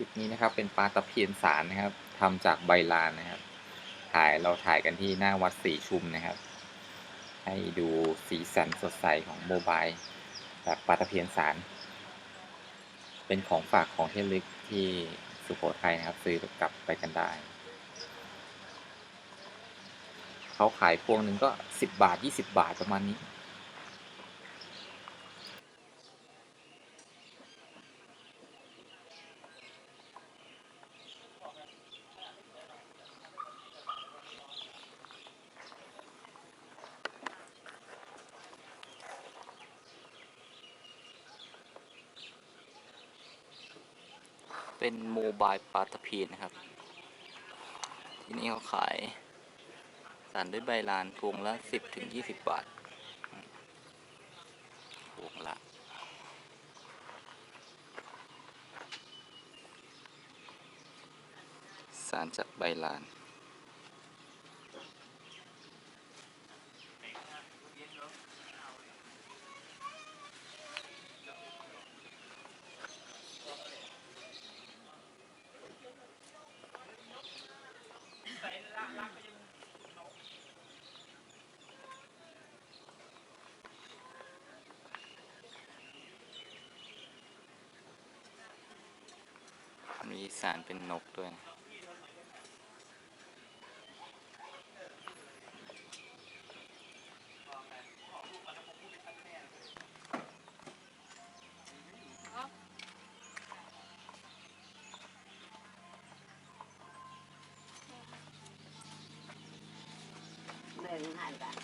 คลิปนี้นะครับเป็นปลาตะเพียนสารนะครับทำจากใบลานนะครับ ถ่ายเราถ่ายกันที่หน้าวัดสีชุมนะครับ ให้ดูสีสันสดใสของโมบายแบบปลาตะเพียนสาร เป็นของฝากของเทลึกที่สุโขทัยนะครับ ซื้อกลับไปกันได้เขาขายพวงหนึ่งก็สิบบาทยี่สิบบาทประมาณนี้ เป็นโมบายปลาตะเพียนนะครับ ที่นี่เขาขายสารด้วยใบลานพวงละสิบถึงยี่สิบบาทพวงละสารจากใบลาน มีสารเป็นนกด้วยนะเดินหันกัน